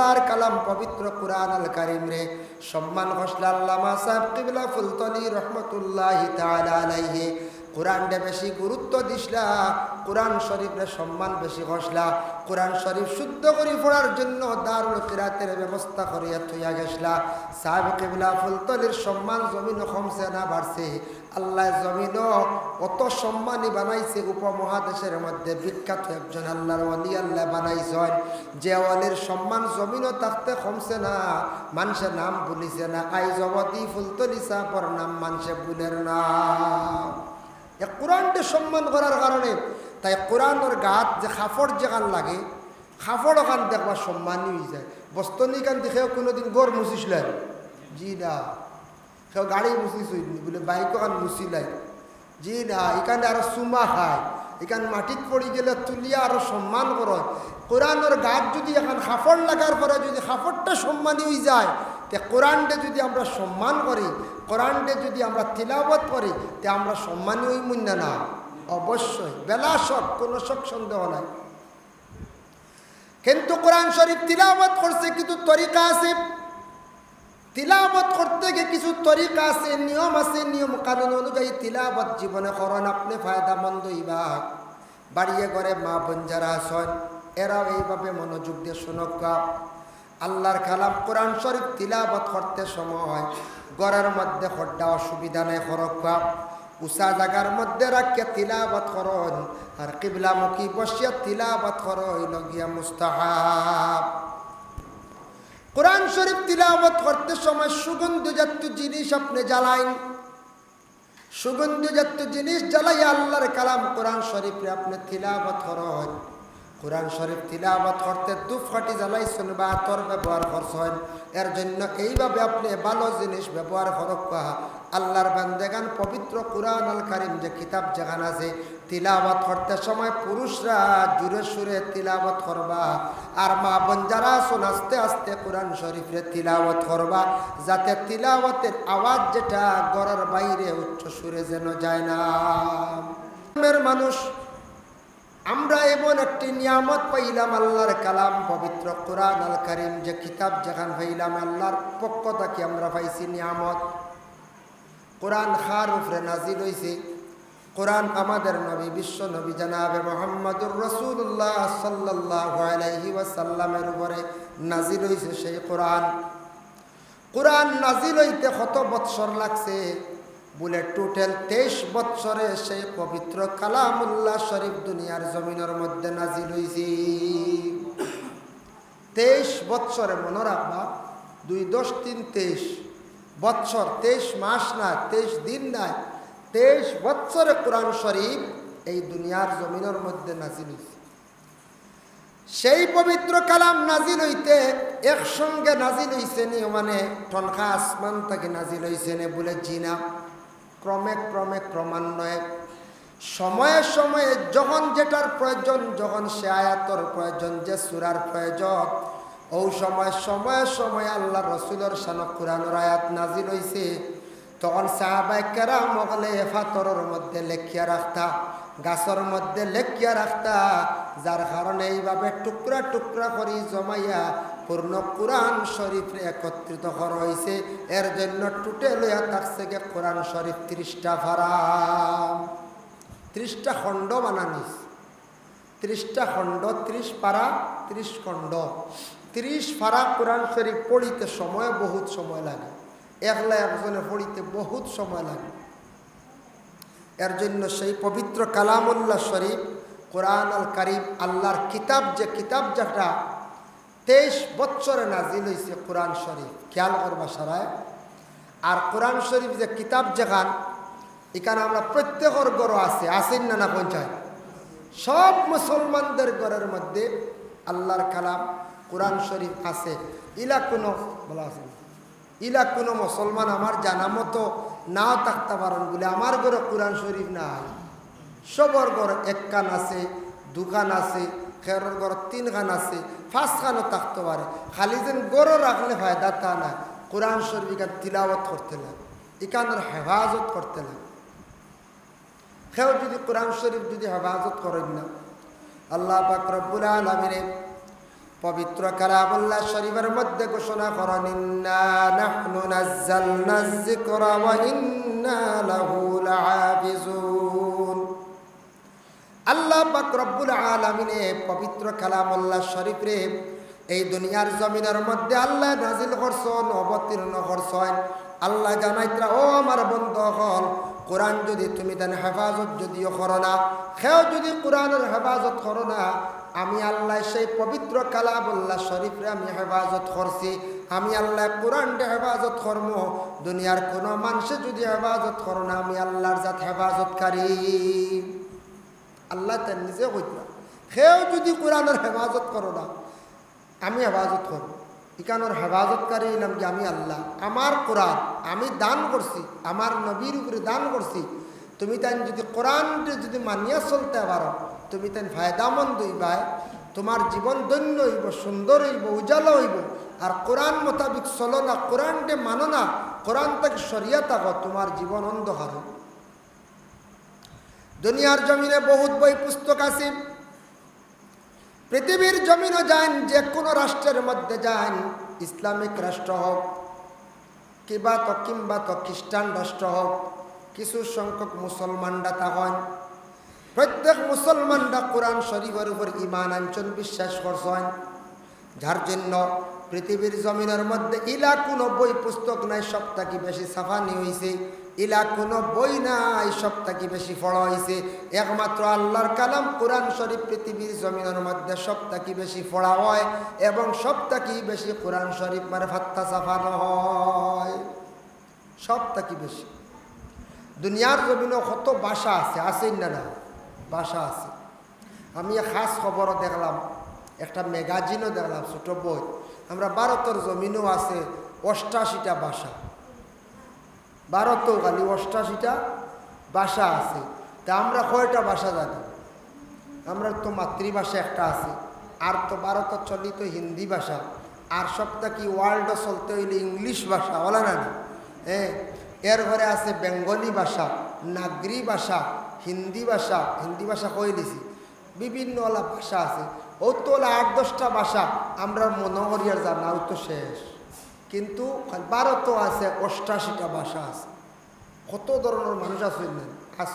আল্লাহর কালাম পবিত্র কুরআন আল কারিম রে। সম্মান হসলা আল্লামা সাহেব কিবলা ফুলতনি রহমতুল্লাহ তাআলা আলাইহি। কোরআনটা বেশি গুরুত্ব দিসলা, কোরআন শরীফের সম্মান বেশি হসলা কোরআন শরীফ শুদ্ধ করে পড়ার জন্য দারুল কিরাতের ব্যবস্থা করিয়া থইয়া গেছলা সাহেব কিবলা ফুলতলির সম্মান জমিন কমছে না বাড়ছে। আল্লাহ জমিন অত সম্মানী বানাইছে উপমহাদেশের মধ্যে। বিখ্যাত একজন আল্লাহর অলি আল্লাহ বানাইছেন। যে অলির সম্মান জমিনও থাকতে কমছে না, মানুষের নাম ভুলিছে না। আই জবতী ফুলতলি সাপর নাম মানুষে ভুলের না। কোরআনকে সম্মান করার কারণে, তাই কোরআনের গাত যে খাফড় যেখান লাগে, খাফড় ওখান দেখবার সম্মানই হয়ে যায়। বস্তনি কান দেখেও কোনোদিন গড় মুছিছিলেন জি না। কেউ গাড়ি মুছিস বলে বাইক ওখান মুছিলাই জি না এখানে আরও সুমা খায় এখান মাটিত পড়ি গেলে তুলিয়া আরও সম্মান করো কোরআনের গাত যদি এখন খাফড় লাগার পরে যদি খাফড়টা সম্মানী হয়ে যায় তে কোরআনটা যদি আমরা সম্মান করি কোরআনটা যদি আমরা তিলাবত করি তে আমরা সম্মানী হই মুন্য না অবশ্যই বেলা শখ কোনো শখ সন্দেহ নাই কিন্তু কোরআন শরীফ তিলাবত করছে কিন্তু তরিকা আছে তিলাবত করতে গিয়ে কিছু তরিকা আছে, নিয়ম আছে, নিয়ম কানুন অনুযায়ী তিলাবত জীবনে করন, আপনি ফায়দা মন্দ ইবা বাড়িয়ে করে মা বোন যারা আসন এরাও এইভাবে মনোযোগ দিয়ে শোনক আল্লাহর কালাম কোরআন শরীফ তিলাবত করতে সময় গড়ের মধ্যে হড্ডা অসুবিধা নেই হরক উষা জাগার মধ্যে রাখিয়া তিলাবত করন, আর কিবলামুখী বসিয়া তিলাবত কর লগিয়া মুস্তাহাব। কোরআন শরীফ তিলাবত করতে সময় সুগন্ধজাত জিনিস আপনি জ্বালাইন। সুগন্ধজাত জিনিস জ্বালাই আল্লাহর কালাম কোরআন শরীফে আপনি তিলাবত করেন কোরআন শরীফ তিলাবত করতে দুফাটি জ্বালাইছেন বা আতর ব্যবহার করছেন। এর জন্য এইভাবে আপনি ভালো জিনিস ব্যবহার করক আল্লাহর বান্দেগান পবিত্র কোরআন আল কারিম যে কিতাব যেখানে আছে তিলাবত করতে সময় পুরুষরা জুড়ে সুরে তিলাবত করবা, আর মা বোন যারা আসুন আস্তে আস্তে কোরআন শরীফে তিলাবত করবা, যাতে তিলাবতের আওয়াজ যেটা গড়ার বাইরে উচ্চ সুরে যেন যায় না। মানুষ, আমরা এমন একটি নিয়ামত পাইলাম, আল্লাহর কালাম পবিত্র কোরআন আল করিম যে কিতাব যেখান পাইলাম আল্লাহর পক্ষ থেকে আমরা পাইছি নিয়ামত। কোরআন খার উপরে নাজিল হয়েছে কোরআন আমাদের নবী, বিশ্ব নবী জানাবে মোহাম্মদুর রসুল্লাহ সাল্লাহ আলাইহি উপরে নাজিল হয়েছে সেই কোরআন। কোরআন নাজিল হইতে কত বৎসর লাগছে? বলে টোটাল তেইশ বৎসরে সেই পবিত্র কালামুল্লাহ শরীফ দুনিয়ার জমিনের মধ্যে নাজিল হয়েছি তেইশ বৎসরে মনে রাখবা, দুই দশ তিন তেইশ বৎসর, তেইশ মাস না তেইশ দিন নাই, তেইশ বৎসরে কোরআন শরীফ এই দুনিয়ার জমিনের মধ্যে নাজিল হয়েছে সেই পবিত্র কালাম নাজিল হইতে একসঙ্গে নাজিল হইছে নি মানে টনখা আসমান থেকে নাজিল হইছে নে বলে জিনা। ক্রমে ক্রমে ক্রমান্বয়ে, সময়ে সময়ে যখন যেটার প্রয়োজন, যখন সে আয়াতর প্রয়োজন, যে সুরার প্রয়োজন ও সময়, সময়ে সময়ে আল্লাহ রসুলের সান কোরআনের আয়াত নাজিল হইছে। তখন সাহাবাই কেরা মগলে ফাতরের মধ্যে লেখিয়া রাখতা, গাছের মধ্যে লেখিয়া রাখতা, যার কারণে এইভাবে টুকরা টুকরা করি জমাইয়া পূর্ণ কোরআন শরীফ একত্রিত করা হয়েছে এর জন্য টুটে লইয়া থাকছে গে কোরআন শরীফ ত্রিশটা ফারাম ত্রিশটা খণ্ড বানানিস। ত্রিশটা খণ্ড, ত্রিশ পারা, ত্রিশ খণ্ড। ত্রিশ ফারা কোরআন শরীফ পড়িতে সময়, বহুত সময় লাগে। একলা একজনে পড়িতে বহুত সময় লাগে। এর জন্য সেই পবিত্র কালামুল্লাহ শরীফ কোরআন আল কারিম, আল্লাহর কিতাব, যে কিতাব যেটা তেইশ বৎসরে নাজিল হয়েছে কোরআন শরীফ, খেয়াল করবা সারায়। আর কোরআন শরীফ যে কিতাব যেখান এখানে আমরা প্রত্যেকের গড় আছে আসেন না না পঞ্চায়েত? সব মুসলমানদের গড়ের মধ্যে আল্লাহর কালাম কোরআন শরীফ আছে। ইলা কোনো, বলা আছে। ইলা কোনো মুসলমান আমার জানা মতো নাও থাকতে পারেন বলে আমার ঘরে কোরআন শরীফ নাই। সবর ঘর এক কান আছে দুখান আছে, খেরের ঘর তিন খান আছে, পাঁচ খানও থাকতে পারে। খালি যেন গরো রাখলে ফায়দা তা না। কোরআন শরীফ এখান তিলাওয়াত করতে লাগে এখানের হেফাজত করতে লাগে সেও যদি কোরআন শরীফ যদি হেফাজত করেন না, আল্লাহ পাক রব্বুল আলমিনে পবিত্র কালামুল্লাহ শরীফের মধ্যে ঘোষণা করেন আল্লাহ পাক আলামিনে পবিত্র কালামুল্লাহ শরীফে এই দুনিয়ার জমিনের মধ্যে আল্লাহ নাজিল করছেন, অবতীর্ণ করছেন। আল্লাহ জানাইতরা, ও আমার বন্ধু হল কোরআন যদি তুমি দেন হেফাজত যদিও করো না যদি কোরআনের হেফাজত করো না আমি আল্লাহ সেই পবিত্র কালামুল্লাহ শরীফরে আমি হেফাজত করছি। আমি আল্লাহ কোরআনটা হেফাজত করম। দুনিয়ার কোনো মানুষে যদি হেফাজত করো না, আমি আল্লাহর জাত হেফাজতকারী। আল্লাহ তার নিজে কইতরা সেও যদি কোরআনের হেফাজত করো না, আমি হেফাজত করব। ইকানোর হেফাজতকারী হইলাম যে আমি আল্লাহ। আমার কোরআন আমি দান করছি, আমার নবীর উপরে দান করছি। তুমি তাই যদি কোরআনটা যদি মানিয়া চলতে পারো তুমি তাই ফায়দামন্দ হইবাই, তোমার জীবন দৈন্য হইব, সুন্দর হইব উজালো হইব। আর কোরআন মোতাবিক চলো না কোরআনটে মানো না, কোরআন তাকে সরিয়া থাকো, তোমার জীবন অন্ধকার দুনিয়ার জমিনে বহুত বই পুস্তক আছে। পৃথিবীর জমিনও যান যে কোনো রাষ্ট্রের মধ্যে যান ইসলামিক রাষ্ট্র হোক, কিবা তো কিংবা তো খ্রিস্টান রাষ্ট্র হোক, কিছু সংখ্যক মুসলমানরা তা হন। প্রত্যেক মুসলমানরা কোরআন শরীফের উপর ইমান আঞ্চল বিশ্বাস করছেন। যার জন্য পৃথিবীর জমিনের মধ্যে ইলা কোনো বই পুস্তক নাই সপ্তাহ বেশি সাফানি হয়েছে ইলা কোনো বই নাই সপ্তাহ বেশি পড়া হয়েছে একমাত্র আল্লাহর কালাম কোরআন শরীফ পৃথিবীর জমিনের মধ্যে সপ্তাহ বেশি পড়া হয় এবং সপ্তাহ বেশি কোরআন শরীফ মানে ফাত্তা সাফানো হয়? সপ্তাহ বেশি? দুনিয়ার জমিনও কত ভাষা আছে আছেই না না? ভাষা আছে। আমি খাস খবরও দেখলাম, একটা ম্যাগাজিনও দেখলাম, ছোট বই। আমরা ভারতের জমিনও আছে অষ্টাশিটা ভাষা ভারতেও খালি অষ্টাশিটা ভাষা আছে। তা আমরা কয়টা ভাষা জানি? আমরা তো মাতৃভাষা একটা আছে। আর তো ভারত চলিত হিন্দি ভাষা। আর সবটা কি ওয়ার্ল্ডও চলতে হইলে ইংলিশ ভাষা, বলা না হ্যাঁ এর ঘরে আছে বেঙ্গলি ভাষা, নাগরি ভাষা হিন্দি ভাষা হিন্দি ভাষা কই দিছি। বিভিন্ন ওলা ভাষা আছে। ও তো ওলা আট দশটা ভাষা আমরা মনোহরিয়ার জানা ও তো শেষ। কিন্তু ভারতও আছে, অষ্টাশিটা ভাষা আছে। কত ধরনের মানুষ আছে আস।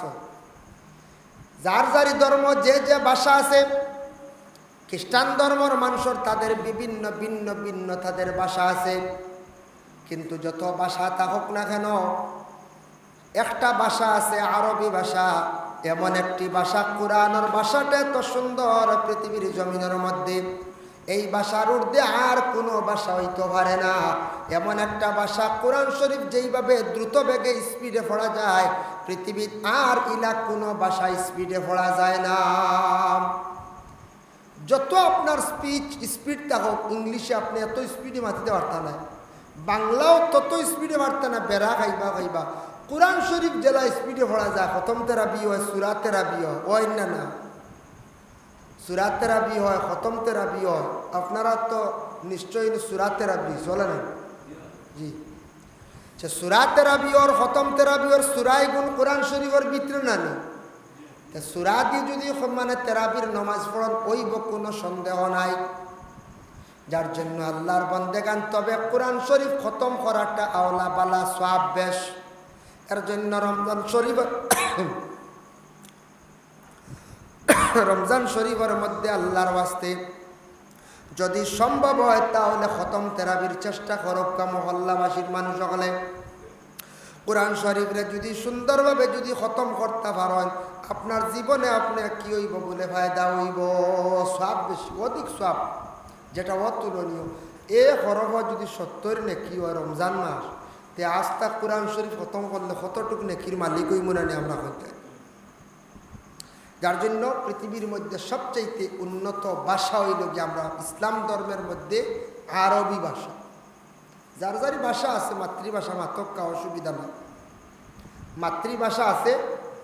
যার যারি ধর্ম, যে যে ভাষা আছে, খ্রিস্টান ধর্মর মানুষের তাদের বিভিন্ন, ভিন্ন ভিন্ন তাদের ভাষা আছে। কিন্তু যত ভাষা থাকুক না কেন একটা ভাষা আছে আরবি ভাষা। এমন একটি ভাষা কোরআনের ভাষাটা এত সুন্দর পৃথিবীর জমিনের মধ্যে। এই ভাষার ঊর্ধ্বে আর কোনো ভাষা হইতে পারে না। এমন একটা ভাষা কোরআন শরীফ যেইভাবে দ্রুত বেগে স্পিডে পড়া যায়, পৃথিবীর আর ইলা কোনো ভাষা স্পিডে পড়া যায় না। যত আপনার স্পিচ স্পিড থাকুক ইংলিশে আপনি এত স্পিডে মাতিতে পারতেন না। বাংলাও তত স্পিডে না, বেড়া খাইবা খাইবা। কোরআন শরীফ জেলা স্পিডে পড়া যায়। খতম তেরাবি হয় সুরা তেরাবি হয়। ওই না না? সুরা তেরাবি হয়, খতম তেরাবি হয়। আপনারা তো নিশ্চয়ই সুরা তেরাবি, চলে না? জি। সে সুরা তেরাবি ওর খতম তেরাবি ওর সুরাই গুণ কোরআন শরীফের ভিতরে না নেই? সুরা দিয়ে যদি মানে তেরাবির নমাজ পড়ন ওইব কোনো সন্দেহ নাই। যার জন্য আল্লাহর বন্দেগান তবে কোরআন শরীফ খতম করাটা আওলা বালা সব বেশ। এর জন্য রমজান শরীফ রমজান শরীফের মধ্যে আল্লাহর ওয়াস্তে যদি সম্ভব হয় তাহলে খতম তেরাবির চেষ্টা করক মহল্লাবাসীর মানুষ সকলে কোরআন শরীফরে যদি সুন্দরভাবে যদি খতম করতে পারেন আপনার জীবনে আপনার কি হইব বলে ফায়দা হইব? সব বেশি, অধিক সব, যেটা অতুলনীয়। এ হরফ যদি সত্তর নেকি হয় রমজান মাস তে আস্তা কোরআন শরীফ খতম করলে কতটুকু নেকির মালিক হই মনে আমরা হইতে। যার জন্য পৃথিবীর মধ্যে সবচাইতে উন্নত ভাষা হইল কি আমরা ইসলাম ধর্মের মধ্যে আরবি ভাষা। যার যারই ভাষা আছে, মাতৃভাষা মাতক্কা, অসুবিধা নাই। মাতৃভাষা আছে,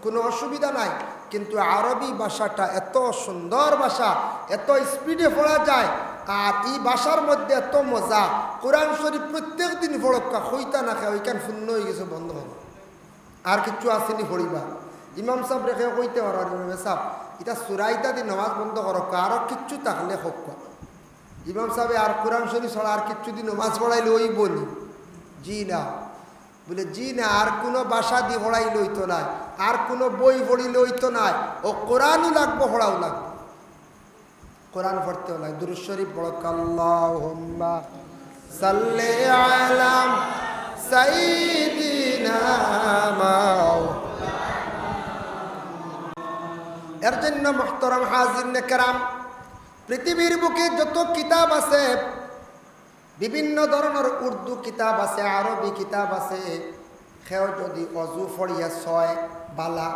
কোনো অসুবিধা নাই, কিন্তু আরবি ভাষাটা এত সুন্দর ভাষা, এত স্পিডে পড়া যায় আর এই ভাষার মধ্যে এত মজা, কোরআন শরীফ প্রত্যেক দিন পড়ক্কা হইতা না খায়, ওইখান শূন্য হয়ে গেছে, বন্ধ হবে আর কিছু আসেনি পড়িবা। ইমাম সাহেব রেখে কইতে পারো ইমাম সাহেব, এটা সুরাইতা দি নামাজ বন্ধ করক আরও কিচ্ছু থাকলে হোক ইমাম সাহেব আর কোরআন শরীফ ছাড়া আর কিচ্ছু দিন নমাজ পড়াইলে ওই বলি জি না। বলে, জি না, আর কোনো বাসা দিয়ে পড়াইলে হইতো না। আর কোনো বই পড়িলে হইতো না। ও কোরআনও লাগবো, পড়াও লাগবে। কোরআন পড়তেও লাগে দুরুদ শরীফ বড় কাল্লাহুম্মা সাল্লি আলাম এর জন্য মোহতরম হাজির পৃথিবীর বুকে যত কিতাব আছে, বিভিন্ন ধরনের উর্দু কিতাব আছে, আরবি কিতাব আছে, সেও যদি অজু ফড়িয়া ছয় বালা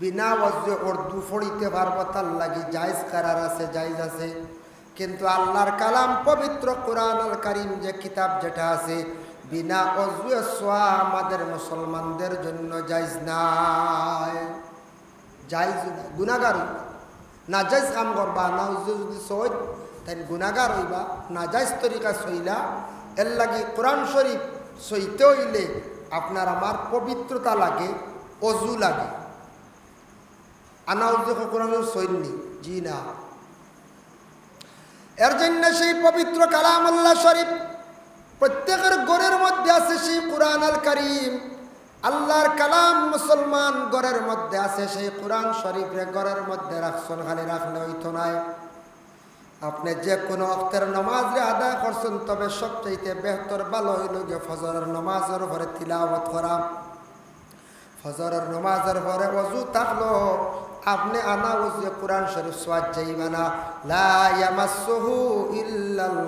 বিনা অজু উর্দু ফড়িতে পারব, তার লাগি জায়জ কারার আছে, জায়জ আছে। কিন্তু আল্লাহর কালাম পবিত্র কোরআন আল কারিম যে কিতাব যেটা আছে, বিনা অজুয়ে সোয়া আমাদের মুসলমানদের জন্য জায়জ নাই। জায়জ গুণাগার না জায়জ কাম করবা, না যদি সহজ তাই গুণাগার হইবা। না জায়জ তরিকা সইলা, এর লাগি কোরআন শরীফ সইতে হইলে আপনার আমার পবিত্রতা লাগে, অজু লাগে। জন্য সেই কালাম আল্লাহ মধ্যে আছে আল আল্লাহর কালাম মুসলমান গড়ের মধ্যে আছে সেই কোরআন শরীফরে গড়ের মধ্যে রাখছেন, খালি রাখলে নাই। আপনি যে কোনো অক্তের নমাজরে আদায় করছেন, তবে সবচাইতে বেহতর ভালো হইল যে ফজরের নমাজের ঘরে তিলাওয়াত করা। ফজরের নমাজের পরে অজু থাকল আপনি আনা উজে কোরআন শরীফ সোয়াদ যাইবা না। ইল্লাল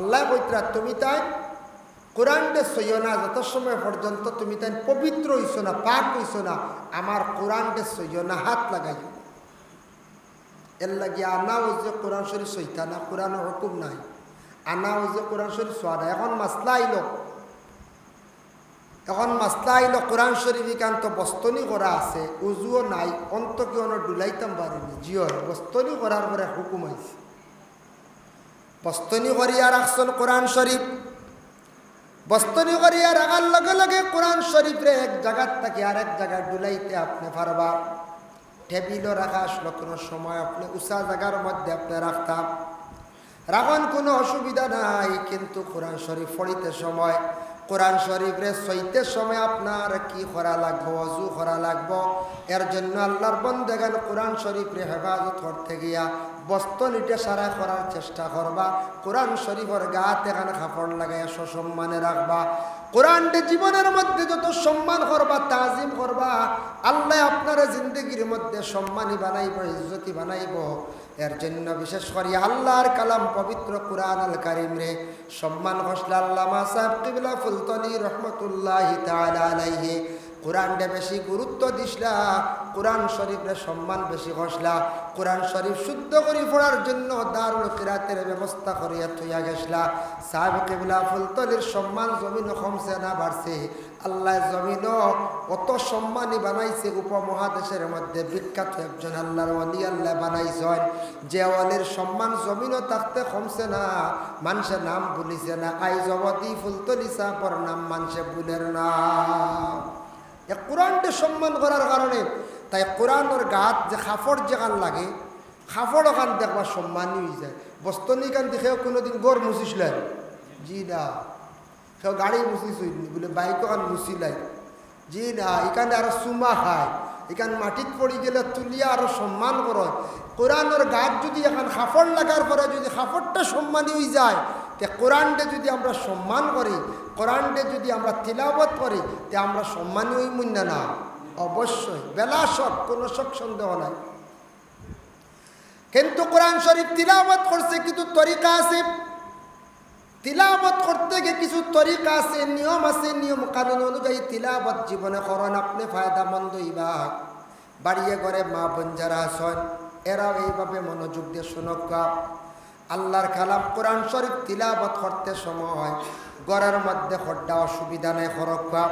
আল্লাহ কইতরা তুমি তাই কোরআনটা সইও না, যত সময় পর্যন্ত তুমি তাই পবিত্র হইছো না, পাক হইছো না, আমার কোরআনটা সইও না, হাত লাগাই এর লাগি আনা যে কোরআন শরীফ সইতা না, কোরআনের হুকুম নাই। আনা যে কোরআন শরীফ সোয়া না এখন মাসলা আইলো। এখন মাসলা আইলো কোরআন শরীফ একান্ত বস্তনি করা আছে, উজুও নাই অন্ত কি ডুলাইতাম পারিনি জিও বস্তনি করার পরে হুকুম আইছে। বস্তনি করিয়া রাখছেন কোরআন শরীফ। বস্তনি করিয়া রাখার লগে লগে কোরআন শরীফরে এক জায়গার থেকে এক জায়গায় ডুলাইতে আপনি পারবা। টেবিলও রাখা আসলো, কোনো সময় আপনি উষা জায়গার মধ্যে আপনি রাখতাম রাখন কোনো অসুবিধা নাই, কিন্তু কোরআন শরীফ পড়িতে সময় কোরআন শরীফরে সইতে সময় আপনার কি করা লাগবো, অজু করা লাগবো? এর জন্য আল্লাহর বন্দেগান কোরআন শরীফরে হেফাজত করতে গিয়া বস্তনিটা সারা করার চেষ্টা করবা। কোরআন শরীফের গাতে এখানে কাপড় লাগাইয়া সসম্মানে রাখবা। কোরআনটি জীবনের মধ্যে যত সম্মান করবা, তাজিম করবা, আল্লাহ আপনার জিন্দগির মধ্যে সম্মানী বানাইব, ইজ্জতি বানাইব। এর জন্য বিশেষ করে আল্লাহর কালাম পবিত্র কোরআন আল কারিম রে সম্মান ঘোষলা আল্লামা সাহেব কিবলা ফুলতলি রহমতুল্লাহ আলাইহি। কোরআনটা বেশি গুরুত্ব দিসলা কোরআন শরীফের সম্মান বেশি ঘষলা, কোরআন শরীফ শুদ্ধ করে পড়ার জন্য দারুল কিরাতের ব্যবস্থা করিয়া থইয়া গেছলা সাহেব কেবলা ফুলতলির সম্মান জমিন কমছে না বাড়ছে। আল্লাহ জমিন কত সম্মানী বানাইছে উপমহাদেশের মধ্যে। বিখ্যাত একজন আল্লাহর অলি আল্লাহ বানাইছেন। যে অলির সম্মান জমিনও থাকতে কমছে না, মানুষের নাম ভুলিছে না। আই জগতি ফুলতলি সাপর নাম মানুষে ভুলের না। কোরআনটা সম্মান করার কারণে তাই কোরআনের গাত যে খাফড় যেখান লাগে খাফড় ওখান দেখবা সম্মানই হয়ে যায়। বস্তনি কান দেখেও কোনোদিন গড় মুছিসলেন জি না কেউ গাড়ি মুছিস বলে বাইক ওখান মুছিলাই জি না এখানে আরও চুমা খায়। এখান মাটিত পড়ি গেলে তুলিয়া আরও সম্মান করে কোরআনের গাছ যদি এখন খাফড় লাগার পরে যদি খাফড়টা সম্মানী হয়ে যায়, তে কোরআনটা যদি আমরা সম্মান করি কোরআনটা যদি আমরা তিলাবত করি, তে আমরা সম্মানী হই না। অবশ্যই, বেলা শখ, কোনো শখ সন্দেহ নাই। কিন্তু কোরআন শরীফ তিলাবত করছে কিন্তু তরিকা আছে। তিলাবত করতে গিয়ে কিছু তরিকা আছে, নিয়ম আছে, নিয়ম কানুন অনুযায়ী তিলাবত জীবনে করেন আপনি ফায়দা মন্দ ইবা। বাড়িয়ে ঘরে মা বোন যারা আসন এরাও এইভাবে মনোযোগ দিয়ে শুনক আল্লাহর কালাম কোরআন শরীফ তিলাবত করতে সময় ঘরের মধ্যে হড্ডা অসুবিধা নেই খরকা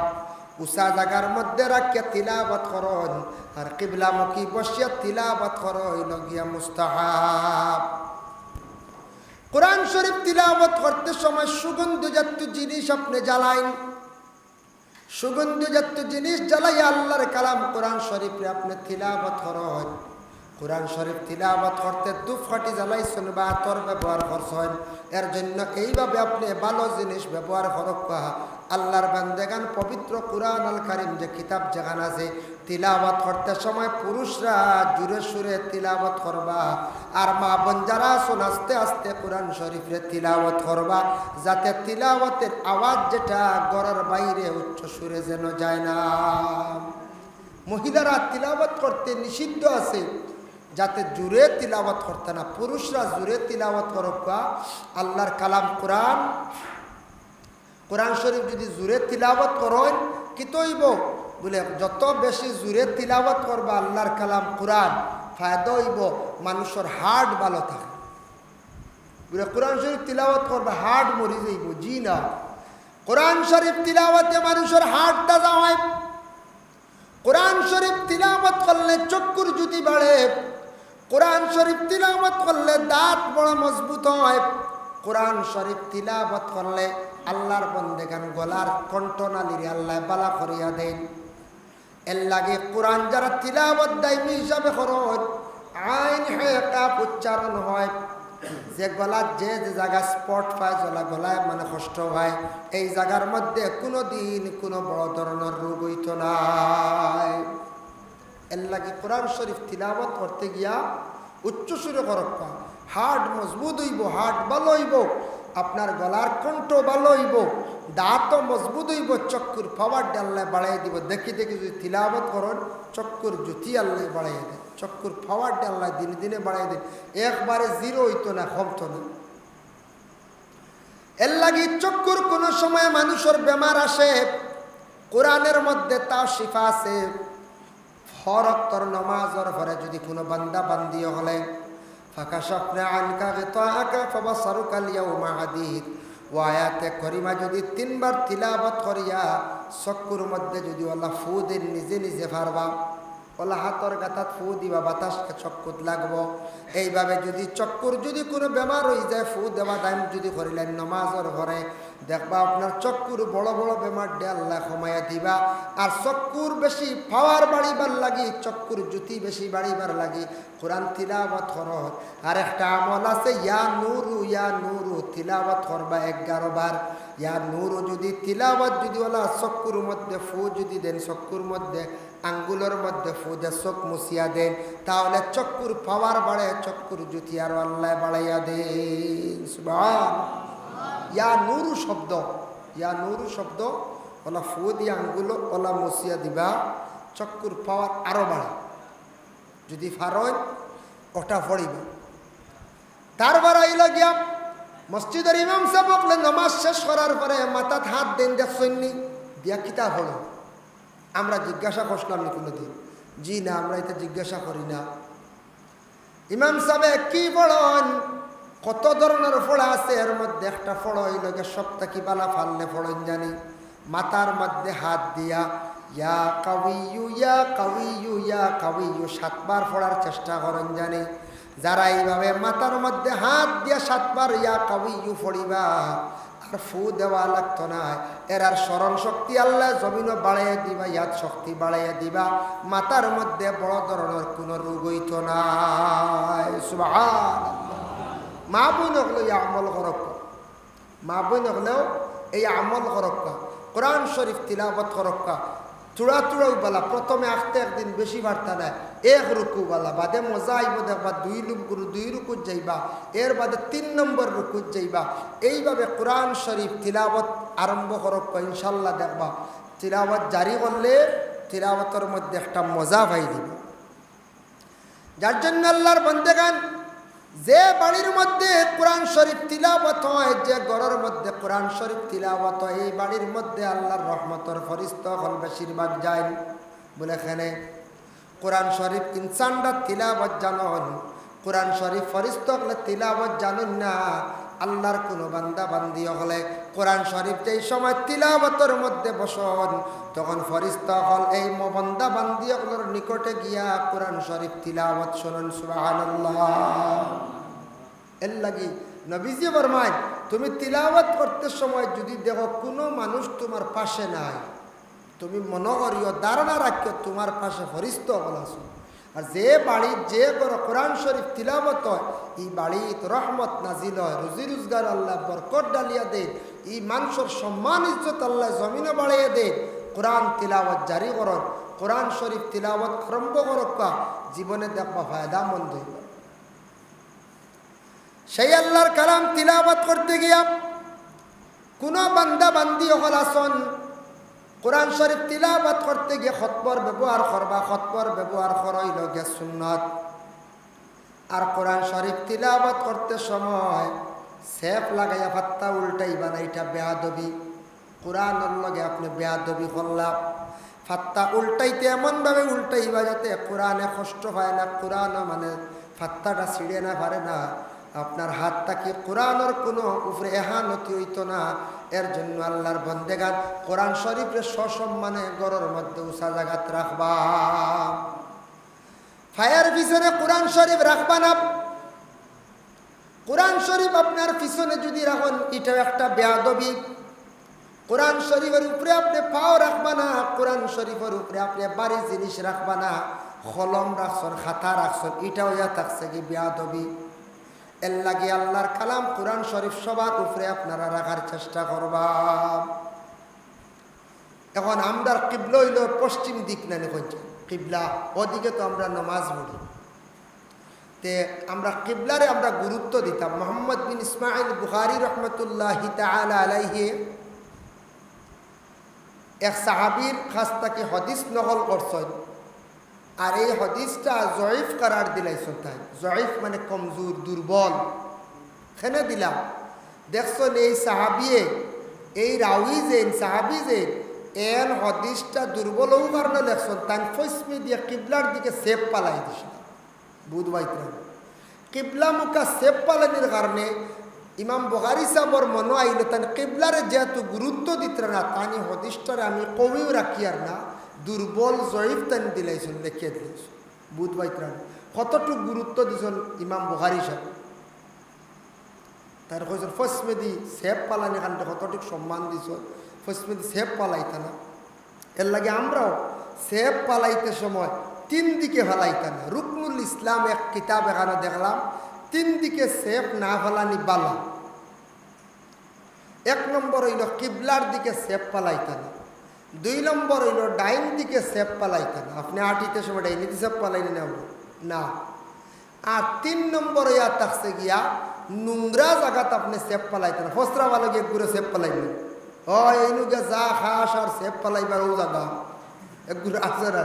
উষা জাগার মধ্যে রাখিয়া তিলাবত করন আর কিবলামুখী বসিয়া তিলাবত কর লগিয়া মুস্তাহাব। কোরআন শরীফ তিলাবত করতে সময় সুগন্ধ জাতীয় জিনিস আপনি জ্বালাইন। সুগন্ধ জাতীয় জিনিস জ্বালাই আল্লাহর কালাম কোরআন শরীফে আপনি তিলাবত করেন কোরআন শরীফ তিলাবত করতে দু ফাটি জ্বালাইছেন বা আতর ব্যবহার করছেন। এর জন্য এইভাবে আপনি ভালো জিনিস ব্যবহার করক আল্লাহর বান্দেগান পবিত্র কোরআন আল কারিম যে কিতাব যেখান আছে তিলাবত করতে সময় পুরুষরা জুড়ে সুরে তিলাবত করবা। আর মা বোন যারা আসুন আস্তে আস্তে কোরআন শরীফে তিলাবত করবা, যাতে তিলাবতের আওয়াজ যেটা গড়ের বাইরে উচ্চ সুরে যেন যায় না। মহিলারা তিলাবত করতে নিষিদ্ধ আছে। যাতে জুড়ে তিলাবত করতে না, পুরুষরা জুড়ে তিলাবত করক আল্লাহর কালাম কোরআন কোরআন শরীফ যদি জুড়ে তিলাবত করেন, কি তৈব? বলে, যত বেশি জুড়ে তিলাবত করবা আল্লাহর কালাম কোরআন, ফায়দা হইব, মানুষের হার্ট ভালো থাকে। বলে, কোরআন শরীফ তিলাবত করবা, হার্ট মরি যাইব, জি না। কোরআন শরীফ তিলাবতে মানুষের হার্ট তাজা হয়। কোরআন শরীফ তিলাবত করলে চক্ষুর জুতি বাড়ে। কোরআন শরীফ তিলাবত করলে দাঁত বড় মজবুত হয়। কোরআন শরীফ তিলাবত করলে আল্লাহর বন্দেগান গলার কণ্ঠনালিরে আল্লাহ বালা করিয়া দেন। এর লাগে কোরআন যারা তিলাবত দায়ী হিসাবে খরচ, আইন হয়ে কাপ উচ্চারণ হয়। যে গলার যে যে জায়গা স্পট পায়, জলা গলায় মানে কষ্ট হয়। এই জায়গার মধ্যে কোনো দিন কোনো বড় ধরনের রোগ হইত নাই। এর লাগে কোরআন শরীফ তিলাবত করতে গিয়া উচ্চ সুরে করক্কা হার্ট মজবুত হইব, হার্ট ভালো হইব, আপনার গলার কণ্ঠ ভালো হইব দাঁতও মজবুত হইব চক্কুর পাওয়ার আল্লাহ বাড়াই দিব। দেখি দেখি যদি তিলাবত করেন চক্কুর জ্যোতি আল্লাহ বাড়াই দেয় চক্কুর পাওয়ার আল্লাহ দিনে দিনে বাড়াই দেয় একবারে জিরো হইতো না, কমতো না। এর লাগি চক্কুর কোনো সময় মানুষের বেমার আসে, কোরআনের মধ্যে তা শিফা আছে। ফরক্তর নমাজর ফরে যদি কোনো বান্দা বান্দিও হলে ফাঁকা স্বপ্নে আনকা আঁকা ফবা সারুকালিয়া ইয়াউমা হাদিদ ও আয়াতে করিমা যদি তিনবার তিলাবত করিয়া চক্কুর মধ্যে যদি ওলা ফু দিন, নিজে নিজে পারবা ওলা হাতর গাতাত ফু দিবা, বাতাসকে চক্কুত লাগবো। এইভাবে যদি চক্কুর যদি কোনো বেমার হয়ে যায়, ফু দেওয়া দাম যদি করিলেন নমাজর ঘরে দেখবা আপনার চক্কুর বড় বড় বেমার ডে আল্লাহ দিবা। আর চক্কুর বেশি পাওয়ার বাড়িবার লাগি চক্কুর জুতি বেশি বাড়িবার লাগি, কোরআন তিলাবত করত আর একটা আমল আছে, ইয়া নুরু ইয়া নুরু তিলাবত করবা এগারো বার ইয়া নুরু যদি তিলাবত যদি ওলা, চক্কুর মধ্যে ফু যদি দেন, চক্কুর মধ্যে আঙ্গুলের মধ্যে ফু দে, চোখ মুছিয়া দেন, তাহলে চক্কুর পাওয়ার বাড়ে, চক্কুর জুতি আর আল্লাহ বাড়াইয়া দেন। ইয়া নুরু শব্দ, ইয়া নুরু শব্দ, ওলা ফু দিয়ে আঙ্গুলো ওলা মসিয়া দিবা, চক্কুর পাওয়ার আরও বাড়ে। যদি ফারয়, ওটা পড়িবে। তারপর আইল গিয়া মসজিদের ইমাম সাহেব বললেন, নামাজ শেষ করার পরে মাথাত হাত দেন দেখছেননি? দিয়া কিতা হলো। আমরা জিজ্ঞাসা করছিলাম নি কোনোদিন। জি না, আমরা এটা জিজ্ঞাসা করি না। ইমাম সাহেব, কি পড়ন? কত ধরনের ফড়া আছে? এর মধ্যে একটা ফড় হইল সপ্তাহ কি বালা ফাললে ফড়ন জানি। মাথার মধ্যে হাত দিয়া, ইয়া কাউইয়ু ইয়া কাউইয়ু ইয়া কাউইয়ু সাতবার ফড়ার চেষ্টা করেন জানি। যারা এইভাবে মাথার মধ্যে হাত দিয়া সাতবার ইয়া কাউইয়ু ফড়িবা আর ফু দেওয়া লাগতো না। এর আর স্মরণ শক্তি আল্লাহ জমিনও বাড়াইয়া দিবা, ইয়াদ শক্তি বাড়াইয়া দিবা। মাথার মধ্যে বড় ধরনের কোনো রোগ হইত না। মা বোন হলো এই আমল করক মা বোন হলেও এই আমল করক কোরআন শরীফ তিলাবত করক চূড়া চূড়াও বালা প্রথমে আসতে একদিন বেশি বার্তা নেয় এক রুকু বালা বাদে মজা আইব দেখবা দুই লুকুর দুই রুকুত যাইবা, এর বাদে তিন নম্বর রুকুত যাইবা। এইভাবে কোরআন শরীফ তিলাবত আরম্ভ করক ইনশাল্লাহ দেখবা তিলাবত জারি করলে তিলাবতের মধ্যে একটা মজা পাই দিব। যার জন্য আল্লাহর বন্দেগান, যে বাড়ির মধ্যে কোরআন শরীফ তিলাবত হয়, যে ঘরের মধ্যে কোরআন শরীফ তিলাবত হয়, এই বাড়ির মধ্যে আল্লাহর রহমতর ফরিস্ত হল বেশিরভাগ যায় বলে এখানে কোরআন শরীফ ইনসানরা তিলাবত জানন। কোরআন শরীফ ফরিস্ত হলে তিলাবত জানুন না। আল্লাহর কোনো বান্দা বান্দি হলে কোরআন শরীফ যেই সময় তিলাবতের মধ্যে বসন, তখন ফরিস্ত হল এই বন্দা বান্দি নিকটে গিয়া কোরআন শরীফ তিলাবত শোনেন, সুবহানাল্লাহ। এর লাগি নবীজি বরমায় তুমি তিলাবত করতে সময় যদি দেখো কোনো মানুষ তোমার পাশে নাই তুমি মনে করিও, ধারণা রাখিও, তোমার পাশে ফরিস্ত হল আছো আর যে বাড়ির যে বড় কোরআন শরীফ তিলাবত হয়, এই বাড়িত রহমত নাজিল হয়। রুজি রোজগার আল্লাহ বরকত ডালিয়া দে এই মানুষের সম্মান, ইজ্জত আল্লাহ জমিনে বাড়িয়ে দে কোরআন তিলাবত জারি করন। কোরআন শরীফ তিলাবত আরম্ভ করক্কা জীবনে দেখবা ফায়দা মন্দ সেই আল্লাহর কালাম তিলাবত করতে গিয়া কোনো বান্দা বান্দি হল আসন কোরআন শরীফ তিলাবাত করতে গিয়ে খতবর ব্যবহার করবা, খতবর ব্যবহার করইল গে সুন্নত। আর কোরআন শরীফ তিলাবাত করতে সময় সেফ লাগাইয়া ফাত্তা উল্টাইবা না, এটা বেয়াদবি। কোরআনের লগে আপনি বেয়াদবি করলাম ফাত্তা উল্টাইতে এমনভাবে উল্টাইবা যাতে কোরআনে কষ্ট হয় না, কোরআনও মানে ফাত্তাটা ছিঁড়ে না, পারে না। আপনার হাতটা কি কোরআনের কোনো উপরে এহানতি হইতো না? এর জন্য আল্লাহর বন্দেগান কোরআন শরীফের সসম্মানে গরর মধ্যে উষা জাগাত রাখবা। ফায়ার পিছনে কোরআন শরীফ রাখবা না। কোরআন শরীফ আপনার পিছনে যদি রাখুন, এটাও একটা বেয়াদবি। কোরআন শরীফের উপরে আপনি পাও রাখবা না, কোরআন শরীফের উপরে আপনি বাড়ি জিনিস রাখবা না। কলম রাখছেন, খাতা রাখছেন, এটাও ইয়া থাকছে কি বেয়াদবি। এর লাগে আল্লাহর কালাম কোরআন শরীফ সবার উপরে আপনারা রাখার চেষ্টা করবা। এখন আমরা কিবল হইল পশ্চিম দিক না কইছে? কিবলা, ওদিকে তো আমরা নমাজ পড়ি। তে আমরা কিবলারে আমরা গুরুত্ব দিতাম। মোহাম্মদ বিন ইসমাইল বুখারি রহমতুল্লাহ আলাইহে এক সাহাবির থেকে হদিস নকল করছেন। আর এই হদিসটা জয়ীফ করার দিলাইছেন তাই জয়ীফ মানে কমজোর, দুর্বল। খেনে দিলাম দেখছেন এই সাহাবিয়ে, এই রাউি যে সাহাবি যে, এন হদিসটা দুর্বল হও কারণে লেখছেন তাই ফসমি দিয়ে কিবলার দিকে সেপ পালাই দিছিল বুধবাইত্রা কিবলা মুখা সেপ পালানির কারণে ইমাম বহারি সাহর মনে আইলে, তান কিবলারে যেহেতু গুরুত্ব দিত না, তানি হদিসটারে আমি কমেও রাখি আর না। দুর্বল জয়ীফ তানি দিলাইছিল, লেখিয়ে দিলাইছিল। বুধবাইত্রা কতটুক গুরুত্ব দিছিল ইমাম বহারি সাহেব তার কইছিল ফসমেদি সেপ পালানি কারণে কতটুক সম্মান দিছ ফসমেদি সেপ পালাইতা না? এর লাগে আমরাও সেপ পালাইতে সময় তিন দিকে ফালাইতা না। রুকনুল ইসলাম এক কিতাব এখানে দেখলাম, তিন দিকে সেফ না ফেলানি বালা। এক নম্বর হইল কিবলার দিকে সেফ পালাইতা না। দুই নম্বর হইল, ডাইন দিকে সেফ পালাইতা না আপনি আটিতে সময় ডাইনিতে সেফ পালাইনি না না। আর তিন নম্বর ইয়া থাকছে গিয়া, নোংরা জায়গাত আপনি সেফ পালাইতে না ফসরা ভালো গিয়ে ঘুরে সেফ পালাইবেন। ও এইনুকে যা খাস আর সেফ পালাইবার ও জায়গা এক ঘুরে আছে আর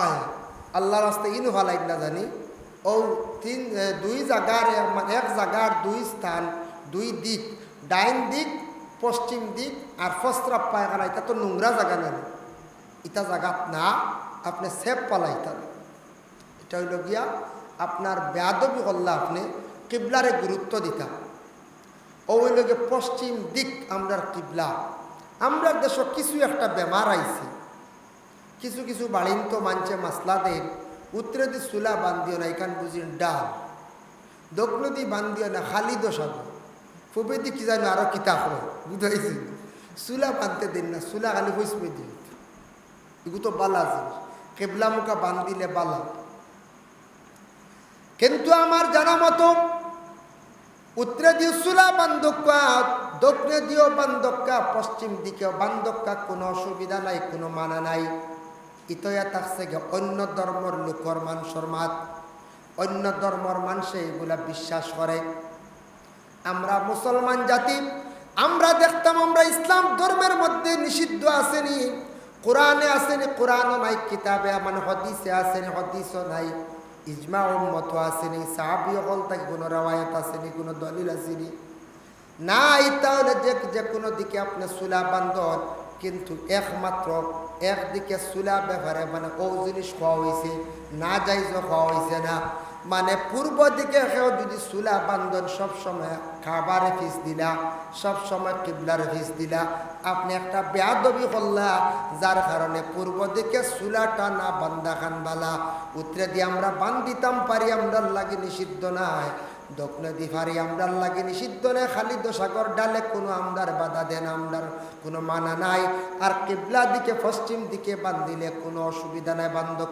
আয় আল্লাহ রাস্তা ইনু ফালাই না জানি। ও তিন দুই জায়গার এক জায়গার দুই স্থান, দুই দিক। ডাইন দিক পশ্চিম দিক আর ফস্ত্রাপ পায়খানা, এটা তো নোংরা জায়গা নেন ইটা জায়গাত না, আপনি সেফ পালাইতেন এটা হইল গিয়া আপনার বেয়াদবি করলে আপনি কিবলারে গুরুত্ব দিতাম। ও হইল গিয়ে পশ্চিম দিক আমরার কিবলা। আমরা দেশ কিছু একটা বেমার আইছে। কিছু কিছু বাড়িন তো মানছে মাসলা দেন, উত্তরে দি চুলা বান্ধিও না, এখান বুঝি ডাল। দক্ষিণ দি বান্ধিও না, খালি দোষাব। ফুবে দি কি জানো আরও কিতাব হয় বুঝাইছি চুলা বাঁধতে দিন না চুলা খালি হইসবে দিন এগুলো তো বালা জিনিস কেবলা মুখা বান্ধিলে বালা কিন্তু আমার জানা মতো উত্তরে দিয়ে চুলা বান্ধক্কা দক্ষিণে দিয়েও বান্ধক্কা পশ্চিম দিকেও বান্ধক্কা কোনো অসুবিধা নাই কোনো মানা নাই ইতয়া থাকছে গে অন্য ধর্মর লোকর মানুষের মাত অন্য ধর্মর মানুষে এগুলা বিশ্বাস করে আমরা মুসলমান জাতি, আমরা দেখতাম আমরা ইসলাম ধর্মের মধ্যে নিষিদ্ধ আসেনি। কোরআনে আসেনি, কোরআনও নাই, কিতাবে মানে হদিসে আসেনি, হদিসও নাই। ইজমা উম্মত আসেনি, সাহাবি হল তাকে কোনো রেওয়ায়ত আসেনি, কোনো দলিল আসেনি। না তাহলে যে যে কোনো দিকে আপনি সুলা বান্ধন, কিন্তু একমাত্র একদিকে চুলা ব্যাপারে মানে ও জিনিস খাওয়া হয়েছে না যাইজ খাওয়া হয়েছে না। মানে পূর্ব দিকে কেউ যদি চুলা বান্ধন সবসময় খাবারে ফিস দিলা সবসময় কিবলার ফিস দিলা, আপনি একটা বেয়াদবি করলা, যার কারণে পূর্ব দিকে চুলাটা না বান্দা খান বালা। উত্তরে দিয়ে আমরা বান্ধিতাম পারি আমরা লাগে নিষিদ্ধ নাই। দক্ষিণ দিফারি আমরার লাগে নিষিদ্ধ নেই। খালি সাগর ডালে কোনো আমদার বাধা দেন আমদার কোনো মানা নাই। আর কিবলা দিকে, পশ্চিম দিকে বান্ধিলে কোনো অসুবিধা নাই, বান্ধব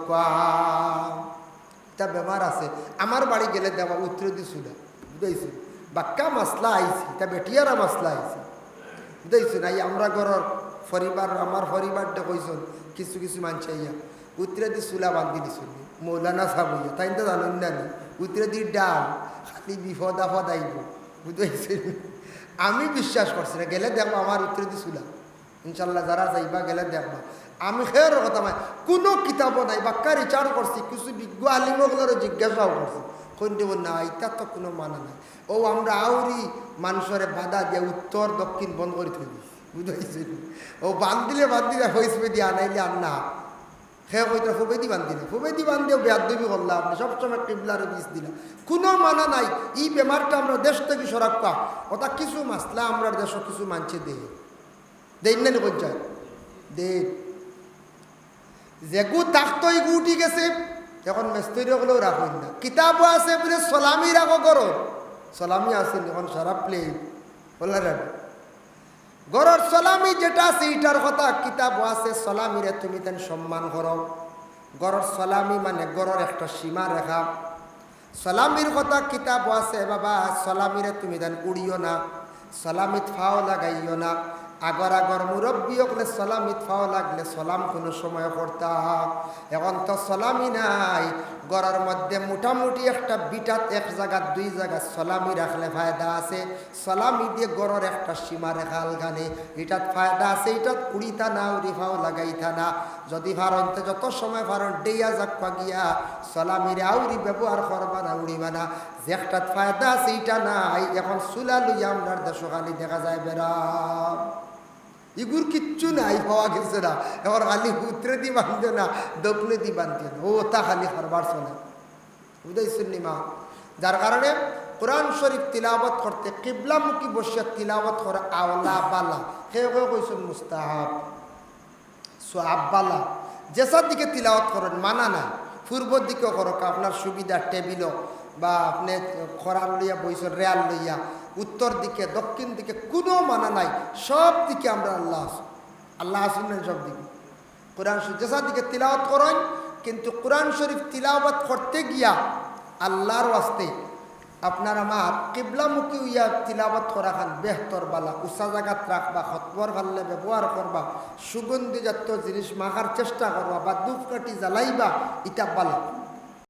তা বেমার আছে। আমার বাড়ি গেলে দেওয়া উত্তর দিছিল বুঝাইছি? বাক্কা মাসলা আইছি, তা বেটিয়ারা মাসলা আইছি, বুঝাইছি নাই আমরা ঘরের পরিবার, আমার পরিবারটা কইসন কিছু কিছু মানছে ইয়া উত্তরে দি চুলা বান্ধি দিছিল মৌলানা সাহ ইয়া তাই তো জানুন না নি? উত্তরে দি ডাল, খালি বিপদ আপদ আইব, বুঝাইছি আমি বিশ্বাস করছি না, গেলে দেখব আমার উত্তরে দি চুলা। ইনশাল্লাহ যারা যাইবা, গেলে দেখবা আমি খেয়ার কথা নাই। কোনো কিতাবও নাই বাক্কা রিচার্জ করছি, কিছু বিজ্ঞ আলিমগুলোরও জিজ্ঞাসাও করছি। কোন দেব, না, এটা তো কোনো মানা নাই। ও আমরা আউরি মানুষের বাধা দিয়ে উত্তর, দক্ষিণ বন্ধ করে থই বুঝাইছি ও বান দিলে বান দিলে হইসবে দিয়ে আনাইলে আর না। খেয়ে কইতে ফুবেদি বান দিলে ফুবেদি বান দিয়ে বেয়াদবি করলাম আপনি সবসময় কিবলার বিষ দিলা কোনো মানা নাই। এই বেমারটা আমরা দেশ থেকে সরাক্কা ওটা কিছু মাসলা আমরা দেশ কিছু মানছে দেয় দেন না পঞ্চায়েত? দেন যেগু তাকতই উঠি গেছে, এখন মেস্তরি হলেও রাখুন না। কিতাবও আছে বলে সলামি রাখো করো সলামি আছে এখন সারা প্লে বলে গরর সলামি যেটা আছে এটার কথা কিতাব আছে সলামিরে তুমি তেন সম্মান করো গরর সলামি মানে গরর একটা সীমা রেখা সলামির কথা কিতাব আছে, বাবা সলামিরে তুমি তেন উড়িও না। সলামিত ফাও লাগাইও না। আগর আগর মুরব্বী হলে সলামিত ফাও লাগলে সলাম কোনো সময় করতা এখন তো সলামি নাই। গড়ার মধ্যে মোটামুটি একটা বিটাত এক জায়গা দুই জায়গা সলামি রাখলে ফায়দা আছে। সলামি দিয়ে গড়ের একটা সীমা রেখা আলগানে এটাত ফায়দা আছে, এটাত কুড়িতা না উড়ি ফাও লাগাইতা না। যদি ভারতে যত সময় ভারত ডেইয়া যাক গিয়া সলামিরে আউরি ব্যবহার করবা না, উড়িবা না। যে একটা ফায়দা আছে এটা নাই। এখন চুলা লইয়া আমরা দেশখালি দেখা যায় বেড়া। ইগুর কিচ্ছু নাই, হওয়া গেছে না। এবার খালি উত্তরে দি বাঁধতে না, দক্ষিণে দি বাঁধতে না। ও তা খালি হারবার চলে বুঝাইছেন মা। যার কারণে কোরআন শরীফ তিলাবত করতে কিবলামুখী বসিয়া তিলাবত করে আওলা বালা। কে কে কইছেন মুস্তাহাব, সোহাব বালা। যেসার দিকে তিলাওয়াত করেন, মানা নাই। পূর্বর দিকেও করক, আপনার সুবিধা টেবিলও বা আপনি খরাল লইয়া বইছেন, রেয়াল লইয়া। উত্তর দিকে, দক্ষিণ দিকে কোনো মানা নাই। সব দিকে আমরা আল্লাহ আছি আল্লাহ আসুন সব দিকে। কোরআন শরীফ যেসার দিকে তিলাওয়াত করেন, কিন্তু কোরআন শরীফ তিলাওয়াত করতে গিয়া আল্লাহর ওয়াস্তে আপনার আমার কিবলামুখী ইয়া তিলাবত করা খান, বেহতর বালা উষা জাগাত রাখবা, খতবর ভাললে ব্যবহার করবা সুগন্ধি জাতীয় জিনিস মাখার চেষ্টা করবা, বা ধূপকাঠি জ্বালাইবা ইটা বালা।